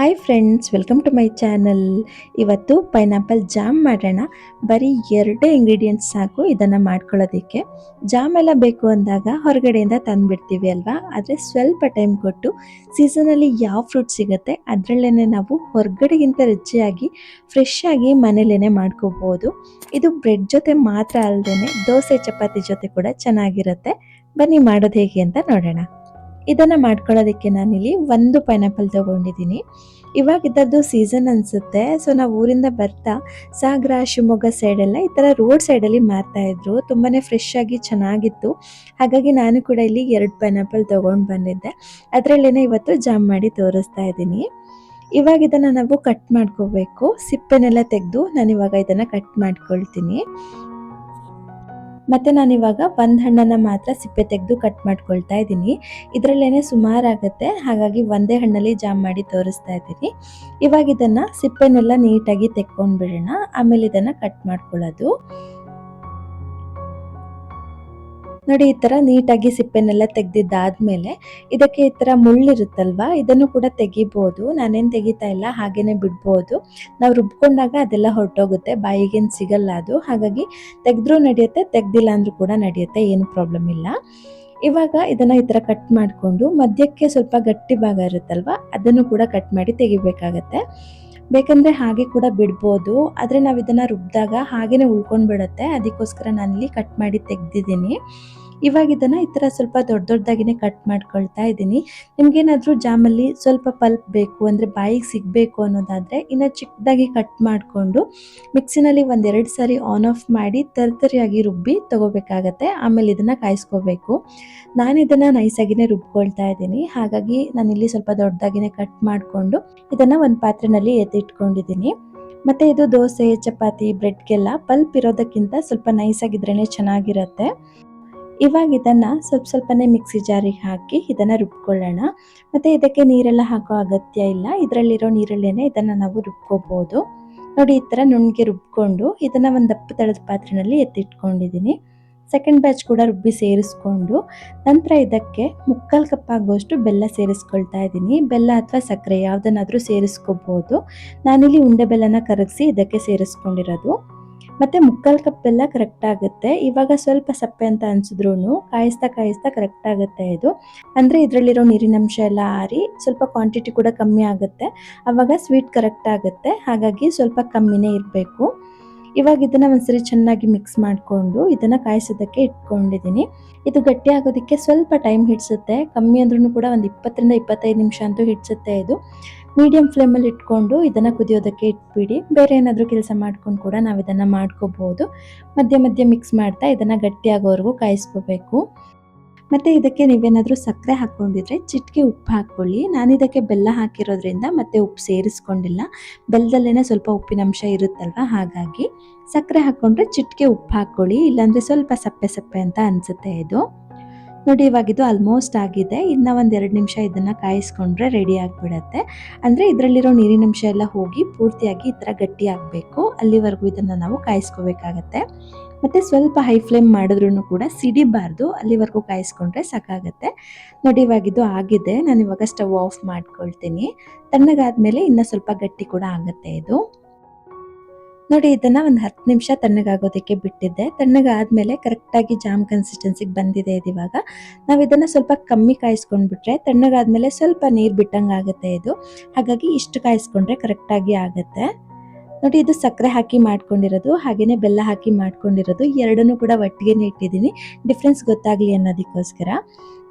Hi friends welcome to my channel ಇವತ್ತು pineapple jam ಮಾಡೋಣ. ಬರೀ ಎರಡೇ ಇಂಗ್ರೀಡಿಯೆಂಟ್ಸ್ ಸಾಕು ಇದನ್ನು ಮಾಡ್ಕೊಳ್ಳೋದಕ್ಕೆ. ಜಾಮ್ ಎಲ್ಲ ಬೇಕು ಅಂದಾಗ ಹೊರಗಡೆಯಿಂದ ತಂದುಬಿಡ್ತೀವಿ ಅಲ್ವಾ? ಆದರೆ ಸ್ವಲ್ಪ ಟೈಮ್ ಕೊಟ್ಟು ಸೀಸನಲ್ಲಿ ಯಾವ ಫ್ರೂಟ್ ಸಿಗುತ್ತೆ ಅದರಲ್ಲೇ ನಾವು ಹೊರಗಡೆಗಿಂತ ರುಚಿಯಾಗಿ ಫ್ರೆಶ್ ಆಗಿ ಮನೇಲೇ ಮಾಡ್ಕೋಬೋದು. ಇದು ಬ್ರೆಡ್ ಜೊತೆ ಮಾತ್ರ ಅಲ್ಲದೆ ದೋಸೆ, ಚಪಾತಿ ಜೊತೆ ಕೂಡ ಚೆನ್ನಾಗಿರುತ್ತೆ. ಬನ್ನಿ ಮಾಡೋದು ಹೇಗೆ ಅಂತ ನೋಡೋಣ. ಇದನ್ನ ಮಾಡ್ಕೊಳ್ಳೋದಕ್ಕೆ ನಾನಿಲ್ಲಿ ಒಂದು ಪೈನಾಪಲ್ ತಗೊಂಡಿದ್ದೀನಿ. ಇವಾಗ ಇದ್ದದ್ದು ಸೀಸನ್ ಅನ್ಸುತ್ತೆ. ಸೊ ನಾವು ಊರಿಂದ ಬರ್ತಾ ಸಾಗರ, ಶಿವಮೊಗ್ಗ ಸೈಡೆಲ್ಲ ಈ ಥರ ರೋಡ್ ಸೈಡಲ್ಲಿ ಮಾರ್ತಾ ಇದ್ರು. ತುಂಬಾನೇ ಫ್ರೆಶ್ ಆಗಿ ಚೆನ್ನಾಗಿತ್ತು. ಹಾಗಾಗಿ ನಾನು ಕೂಡ ಇಲ್ಲಿ ಎರಡು ಪೈನಾಪಲ್ ತೊಗೊಂಡು ಬಂದಿದ್ದೆ. ಅದರಲ್ಲೇನೆ ಇವತ್ತು ಜಾಮ್ ಮಾಡಿ ತೋರಿಸ್ತಾ ಇದ್ದೀನಿ. ಇವಾಗ ಇದನ್ನು ನಾವು ಕಟ್ ಮಾಡ್ಕೋಬೇಕು. ಸಿಪ್ಪೆನೆಲ್ಲ ತೆಗೆದು ನಾನು ಇವಾಗ ಇದನ್ನು ಕಟ್ ಮಾಡ್ಕೊಳ್ತೀನಿ. ಮತ್ತೆ ನಾನು ಇವಾಗ ಒಂದು ಹಣ್ಣನ್ನ ಮಾತ್ರ ಸಿಪ್ಪೆ ತೆಗೆದು ಕಟ್ ಮಾಡ್ಕೊಳ್ತಾ ಇದ್ದೀನಿ. ಇದರಲ್ಲೇನೆ ಸುಮಾರಾಗುತ್ತೆ ಹಾಗಾಗಿ ಒಂದೇ ಹಣ್ಣಲ್ಲಿ ಜಾಮ್ ಮಾಡಿ ತೋರಿಸ್ತಾ ಇದ್ದೀನಿ. ಇವಾಗ ಇದನ್ನ ಸಿಪ್ಪೆನೆಲ್ಲ ನೀಟಾಗಿ ತೆಕ್ಕೊಂಡ್ಬಿಡೋಣ. ಆಮೇಲೆ ಇದನ್ನ ಕಟ್ ಮಾಡ್ಕೊಳ್ಳೋದು. ನೋಡಿ ಈ ತರ ನೀಟಾಗಿ ಸಿಪ್ಪೆನೆಲ್ಲ ತೆಗ್ದಿದ್ದಾದ್ಮೇಲೆ ಇದಕ್ಕೆ ಈ ತರ ಮುಳ್ಳಿರುತ್ತಲ್ವಾ, ಇದನ್ನು ಕೂಡ ತೆಗಿಬೋದು. ನಾನೇನು ತೆಗಿತಾ ಇಲ್ಲ, ಹಾಗೇನೆ ಬಿಡ್ಬೋದು. ನಾವು ರುಬ್ಕೊಂಡಾಗ ಅದೆಲ್ಲ ಹೊರಟೋಗುತ್ತೆ, ಬಾಯಿಗೇನು ಸಿಗಲ್ಲ ಅದು. ಹಾಗಾಗಿ ತೆಗೆದ್ರೂ ನಡೆಯುತ್ತೆ, ತೆಗ್ದಿಲ್ಲ ಅಂದ್ರೂ ಕೂಡ ನಡೆಯುತ್ತೆ, ಏನು ಪ್ರಾಬ್ಲಮ್ ಇಲ್ಲ. ಇವಾಗ ಇದನ್ನ ಈ ತರ ಕಟ್ ಮಾಡಿಕೊಂಡು ಮಧ್ಯಕ್ಕೆ ಸ್ವಲ್ಪ ಗಟ್ಟಿ ಭಾಗ ಇರುತ್ತಲ್ವಾ, ಅದನ್ನು ಕೂಡ ಕಟ್ ಮಾಡಿ ತೆಗಿಬೇಕಾಗತ್ತೆ. ಬೇಕಂದ್ರೆ ಹಾಗೆ ಕೂಡ ಬಿಡ್ಬೋದು. ಆದರೆ ನಾವು ಇದನ್ನು ರುಬ್ಬಿದಾಗ ಹಾಗೆಯೇ ಉಳ್ಕೊಂಡು ಬಿಡುತ್ತೆ ಅದಕ್ಕೋಸ್ಕರ ನಾನಿಲ್ಲಿ ಕಟ್ ಮಾಡಿ ತೆಗ್ದಿದ್ದೀನಿ. ಇವಾಗ ಇದನ್ನ ಈ ತರ ಸ್ವಲ್ಪ ದೊಡ್ಡ ದೊಡ್ಡದಾಗಿನೇ ಕಟ್ ಮಾಡ್ಕೊಳ್ತಾ ಇದ್ದೀನಿ. ನಿಮ್ಗೇನಾದ್ರೂ ಜಾಮಲ್ಲಿ ಸ್ವಲ್ಪ ಪಲ್ಪ್ ಬೇಕು, ಅಂದ್ರೆ ಬಾಯಿಗೆ ಸಿಗ್ಬೇಕು ಅನ್ನೋದಾದ್ರೆ ಇನ್ನ ಚಿಕ್ಕದಾಗಿ ಕಟ್ ಮಾಡಿಕೊಂಡು ಮಿಕ್ಸಿನಲ್ಲಿ ಒಂದೆರಡು ಸಾರಿ ಆನ್ ಆಫ್ ಮಾಡಿ ತರ್ತರಿಯಾಗಿ ರುಬ್ಬಿ ತಗೋಬೇಕಾಗತ್ತೆ. ಆಮೇಲೆ ಇದನ್ನ ಕಾಯಿಸ್ಕೋಬೇಕು. ನಾನು ಇದನ್ನ ನೈಸಾಗಿನೇ ರುಬ್ಕೊಳ್ತಾ ಇದ್ದೀನಿ. ಹಾಗಾಗಿ ನಾನಿಲ್ಲಿ ಸ್ವಲ್ಪ ದೊಡ್ಡದಾಗಿನೇ ಕಟ್ ಮಾಡಿಕೊಂಡು ಇದನ್ನ ಒಂದ್ ಪಾತ್ರೆನಲ್ಲಿ ಎತ್ತಿಟ್ಕೊಂಡಿದ್ದೀನಿ. ಮತ್ತೆ ಇದು ದೋಸೆ, ಚಪಾತಿ ಬ್ರೆಡ್ಗೆಲ್ಲ ಪಲ್ಪ್ ಇರೋದಕ್ಕಿಂತ ಸ್ವಲ್ಪ ನೈಸ್ ಆಗಿದ್ರೇನೆ ಚೆನ್ನಾಗಿರತ್ತೆ. ಇವಾಗ ಇದನ್ನ ಸ್ವಲ್ಪ ಸ್ವಲ್ಪನೇ ಮಿಕ್ಸಿ ಜಾರಿಗೆ ಹಾಕಿ ಇದನ್ನ ರುಬ್ಕೊಳ್ಳೋಣ. ಮತ್ತೆ ಇದಕ್ಕೆ ನೀರೆಲ್ಲ ಹಾಕೋ ಅಗತ್ಯ ಇಲ್ಲ. ಇದರಲ್ಲಿರೋ ನೀರಲ್ಲೇನೆ ಇದನ್ನ ನಾವು ರುಬ್ಕೋಬಹುದು ನೋಡಿ, ಈ ತರ ನುಣ್ಣಗೆ ರುಬ್ಕೊಂಡು ಇದನ್ನ ಒಂದು ದಪ್ಪ ತಳದ ಪಾತ್ರೆನಲ್ಲಿ ಎತ್ತಿಟ್ಕೊಂಡಿದ್ದೀನಿ ಸೆಕೆಂಡ್ ಬ್ಯಾಚ್ ಕೂಡ ರುಬ್ಬಿ ಸೇರಿಸ್ಕೊಂಡು ನಂತರ ಇದಕ್ಕೆ ಮುಕ್ಕಾಲು ಕಪ್ ಆಗುವಷ್ಟು ಬೆಲ್ಲ ಸೇರಿಸ್ಕೊಳ್ತಾ ಇದ್ದೀನಿ ಬೆಲ್ಲ ಅಥವಾ ಸಕ್ಕರೆ ಯಾವುದನ್ನಾದರೂ ಸೇರಿಸ್ಕೋಬೋದು. ನಾನಿಲ್ಲಿ ಉಂಡೆ ಬೆಲ್ಲನ ಕರಗಿಸಿ ಇದಕ್ಕೆ ಸೇರಿಸ್ಕೊಂಡಿರೋದು. ಮತ್ತೆ ಮುಕ್ಕಾಲು ಕಪ್ ಬೆಲ್ಲ ಕರೆಕ್ಟ್ ಆಗುತ್ತೆ. ಇವಾಗ ಸ್ವಲ್ಪ ಸಪ್ಪೆ ಅಂತ ಅನ್ಸಿದ್ರು ಕಾಯಿಸ್ತಾ ಕಾಯಿಸ್ತಾ ಕರೆಕ್ಟ್ ಆಗುತ್ತೆ ಇದು. ಅಂದ್ರೆ ಇದರಲ್ಲಿರೋ ನೀರಿನಂಶ ಎಲ್ಲ ಆರಿ ಸ್ವಲ್ಪ ಕ್ವಾಂಟಿಟಿ ಕೂಡ ಕಮ್ಮಿ ಆಗುತ್ತೆ. ಅವಾಗ ಸ್ವೀಟ್ ಕರೆಕ್ಟ್ ಆಗುತ್ತೆ. ಹಾಗಾಗಿ ಸ್ವಲ್ಪ ಕಮ್ಮಿನೇ ಇರಬೇಕು. ಇವಾಗ ಇದನ್ನ ಒಂದ್ಸರಿ ಚೆನ್ನಾಗಿ ಮಿಕ್ಸ್ ಮಾಡಿಕೊಂಡು ಇದನ್ನ ಕಾಯಿಸೋದಕ್ಕೆ ಇಟ್ಕೊಂಡಿದ್ದೀನಿ. ಇದು ಗಟ್ಟಿ ಆಗೋದಕ್ಕೆ ಸ್ವಲ್ಪ ಟೈಮ್ ಹಿಡಿಸುತ್ತೆ. ಕಮ್ಮಿ ಅಂದ್ರೂ ಕೂಡ ಒಂದು ಇಪ್ಪತ್ತರಿಂದ ಇಪ್ಪತ್ತೈದು ನಿಮಿಷ ಅಂತೂ ಹಿಡಿಸುತ್ತೆ ಇದು. ಮೀಡಿಯಂ ಫ್ಲೇಮಲ್ಲಿ ಇಟ್ಕೊಂಡು ಇದನ್ನ ಕುದಿಯೋದಕ್ಕೆ ಇಟ್ಬಿಡಿ. ಬೇರೆ ಏನಾದರೂ ಕೆಲಸ ಮಾಡ್ಕೊಂಡು ಕೂಡ ನಾವು ಇದನ್ನ ಮಾಡ್ಕೋಬಹುದು ಮಧ್ಯ ಮಧ್ಯ ಮಿಕ್ಸ್ ಮಾಡ್ತಾ ಇದನ್ನ ಗಟ್ಟಿಯಾಗೋವರೆಗೂ ಕಾಯಿಸ್ಕೋಬೇಕು. ಮತ್ತೆ ಇದಕ್ಕೆ ನೀವೇನಾದರೂ ಸಕ್ಕರೆ ಹಾಕೊಂಡಿದ್ರೆ ಚಿಟ್ಕೆ ಉಪ್ಪು ಹಾಕೊಳ್ಳಿ ನಾನು ಇದಕ್ಕೆ ಬೆಲ್ಲ ಹಾಕಿರೋದ್ರಿಂದ ಮತ್ತೆ ಉಪ್ಪು ಸೇರಿಸ್ಕೊಂಡಿಲ್ಲ. ಬೆಲ್ಲದಲ್ಲೇನೆ ಸ್ವಲ್ಪ ಉಪ್ಪಿನಂಶ ಇರುತ್ತಲ್ವ? ಹಾಗಾಗಿ ಸಕ್ಕರೆ ಹಾಕೊಂಡ್ರೆ ಚಿಟ್ಕೆ ಉಪ್ಪು ಹಾಕೊಳ್ಳಿ ಇಲ್ಲಾಂದರೆ ಸ್ವಲ್ಪ ಸಪ್ಪೆ ಸಪ್ಪೆ ಅಂತ ಅನ್ಸುತ್ತೆ ಇದು. ನೋಡಿ, ಇವಾಗ ಇದು ಆಲ್ಮೋಸ್ಟ್ ಆಗಿದೆ. ಇನ್ನ ಒಂದ್ ಎರಡು ನಿಮಿಷ ಇದನ್ನ ಕಾಯಿಸ್ಕೊಂಡ್ರೆ ರೆಡಿ ಆಗಿಬಿಡತ್ತೆ. ಅಂದ್ರೆ ಇದರಲ್ಲಿರೋ ನೀರಿನಂಶ ಎಲ್ಲ ಹೋಗಿ ಪೂರ್ತಿಯಾಗಿ ಈ ತರ ಗಟ್ಟಿ ಆಗಬೇಕು. ಅಲ್ಲಿವರೆಗೂ ಇದನ್ನ ನಾವು ಕಾಯಿಸ್ಕೋಬೇಕಾಗತ್ತೆ. ಮತ್ತೆ ಸ್ವಲ್ಪ ಹೈ ಫ್ಲೇಮ್ ಮಾಡಿದ್ರು ಕೂಡ ಸಿಡಿಬಾರ್ದು. ಅಲ್ಲಿವರೆಗೂ ಕಾಯಿಸ್ಕೊಂಡ್ರೆ ಸಾಕಾಗತ್ತೆ. ನೋಡಿ, ಇವಾಗ ಇದು ಆಗಿದೆ. ನಾನು ಇವಾಗ ಸ್ಟವ್ ಆಫ್ ಮಾಡ್ಕೊಳ್ತೀನಿ. ತಣ್ಣಗಾದ್ಮೇಲೆ ಇನ್ನ ಸ್ವಲ್ಪ ಗಟ್ಟಿ ಕೂಡ ಆಗುತ್ತೆ ಇದು. ನೋಡಿ, ಇದನ್ನ ಒಂದು ಹತ್ತು ನಿಮಿಷ ತಣ್ಣಗಾಗೋದಕ್ಕೆ ಬಿಟ್ಟಿದ್ದೆ. ತಣ್ಣಗಾದ್ಮೇಲೆ ಕರೆಕ್ಟಾಗಿ ಜಾಮ್ ಕನ್ಸಿಸ್ಟೆನ್ಸಿಗೆ ಬಂದಿದೆ ಇದು ಇವಾಗ. ನಾವು ಇದನ್ನ ಸ್ವಲ್ಪ ಕಮ್ಮಿ ಕಾಯಿಸ್ಕೊಂಡ್ಬಿಟ್ರೆ, ತಣ್ಣಗಾದ್ಮೇಲೆ ಸ್ವಲ್ಪ ನೀರು ಬಿಟ್ಟಂಗೆ ಆಗುತ್ತೆ ಇದು. ಹಾಗಾಗಿ ಇಷ್ಟು ಕಾಯಿಸ್ಕೊಂಡ್ರೆ ಕರೆಕ್ಟಾಗಿ ಆಗುತ್ತೆ. ನೋಡಿ, ಇದು ಸಕ್ಕರೆ ಹಾಕಿ ಮಾಡ್ಕೊಂಡಿರೋದು, ಹಾಗೇನೆ ಬೆಲ್ಲ ಹಾಕಿ ಮಾಡ್ಕೊಂಡಿರೋದು, ಎರಡನ್ನೂ ಕೂಡ ಒಟ್ಟಿಗೆ ಇಟ್ಟಿದ್ದೀನಿ. ಡಿಫ್ರೆನ್ಸ್ ಗೊತ್ತಾಗ್ಲಿ ಅನ್ನೋದಕ್ಕೋಸ್ಕರ.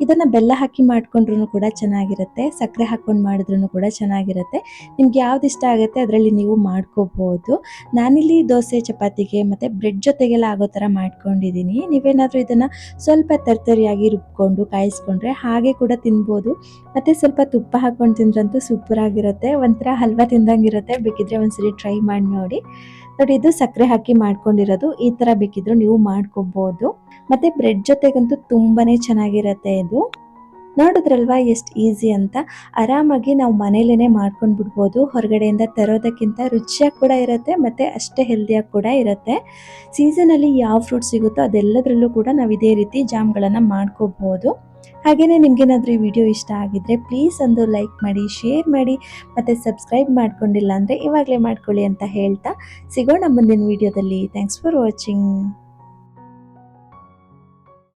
ಇದನ್ನ ಬೆಲ್ಲ ಹಾಕಿ ಮಾಡ್ಕೊಂಡ್ರೂ ಕೂಡ ಚೆನ್ನಾಗಿರುತ್ತೆ, ಸಕ್ಕರೆ ಹಾಕ್ಕೊಂಡು ಮಾಡಿದ್ರು ಕೂಡ ಚೆನ್ನಾಗಿರುತ್ತೆ. ನಿಮ್ಗೆ ಯಾವ್ದು ಇಷ್ಟ ಆಗುತ್ತೆ ಅದರಲ್ಲಿ ನೀವು ಮಾಡ್ಕೋಬಹುದು ನಾನಿಲ್ಲಿ ದೋಸೆ, ಚಪಾತಿಗೆ ಮತ್ತೆ ಬ್ರೆಡ್ ಜೊತೆಗೆಲ್ಲ ಆಗೋ ತರ ಮಾಡ್ಕೊಂಡಿದ್ದೀನಿ ನೀವೇನಾದರೂ ಇದನ್ನ ಸ್ವಲ್ಪ ತರ್ತರಿಯಾಗಿ ರುಬ್ಕೊಂಡು, ಕಾಯಿಸ್ಕೊಂಡ್ರೆ ಹಾಗೆ ಕೂಡ ತಿನ್ಬೋದು. ಮತ್ತೆ ಸ್ವಲ್ಪ ತುಪ್ಪ ಹಾಕೊಂಡು ತಿಂದ್ರಂತೂ ಸೂಪರ್ ಆಗಿರುತ್ತೆ ಒಂಥರ ಹಲ್ವಾ ತಿಂದಂಗಿರುತ್ತೆ. ಬೇಕಿದ್ರೆ ಒಂದ್ಸರಿ ಟ್ರೈ ಮಾಡಿ ನೋಡಿ. ನೋಡಿ, ಇದು ಸಕ್ಕರೆ ಹಾಕಿ ಮಾಡ್ಕೊಂಡಿರೋದು. ಈ ತರ ಬೇಕಿದ್ರು ನೀವು ಮಾಡ್ಕೋಬಹುದು ಮತ್ತೆ ಬ್ರೆಡ್ ಜೊತೆಗಂತೂ ತುಂಬಾನೇ ಚೆನ್ನಾಗಿರತ್ತೆ ಇದು. ನೋಡಿದ್ರಲ್ವಾ ಎಷ್ಟು ಈಸಿ ಅಂತ? ಆರಾಮಾಗಿ ನಾವು ಮನೇಲೇ ಮಾಡ್ಕೊಂಡು ಬಿಡ್ಬೋದು ಹೊರಗಡೆಯಿಂದ ತರೋದಕ್ಕಿಂತ ರುಚಿಯಾಗಿ ಕೂಡ ಇರುತ್ತೆ, ಮತ್ತೆ ಅಷ್ಟೇ ಹೆಲ್ದಿಯಾಗಿ ಕೂಡ ಇರುತ್ತೆ. ಸೀಸನಲ್ಲಿ ಯಾವ ಫ್ರೂಟ್ ಸಿಗುತ್ತೋ ಅದೆಲ್ಲದರಲ್ಲೂ ಕೂಡ ನಾವು ಇದೇ ರೀತಿ ಜಾಮ್ಗಳನ್ನು ಮಾಡ್ಕೋಬಹುದು ಹಾಗೆಯೇ ನಿಮಗೇನಾದರೂ ಈ ವಿಡಿಯೋ ಇಷ್ಟ ಆಗಿದ್ರೆ ಪ್ಲೀಸ್ ಒಂದು ಲೈಕ್ ಮಾಡಿ ಶೇರ್ ಮಾಡಿ, ಮತ್ತು ಸಬ್ಸ್ಕ್ರೈಬ್ ಮಾಡ್ಕೊಂಡಿಲ್ಲ ಅಂದರೆ ಇವಾಗಲೇ ಮಾಡ್ಕೊಳ್ಳಿ ಅಂತ ಹೇಳ್ತಾ ಸಿಗೋಣ ಮುಂದಿನ ವಿಡಿಯೋದಲ್ಲಿ ಥ್ಯಾಂಕ್ಸ್ ಫಾರ್ ವಾಚಿಂಗ್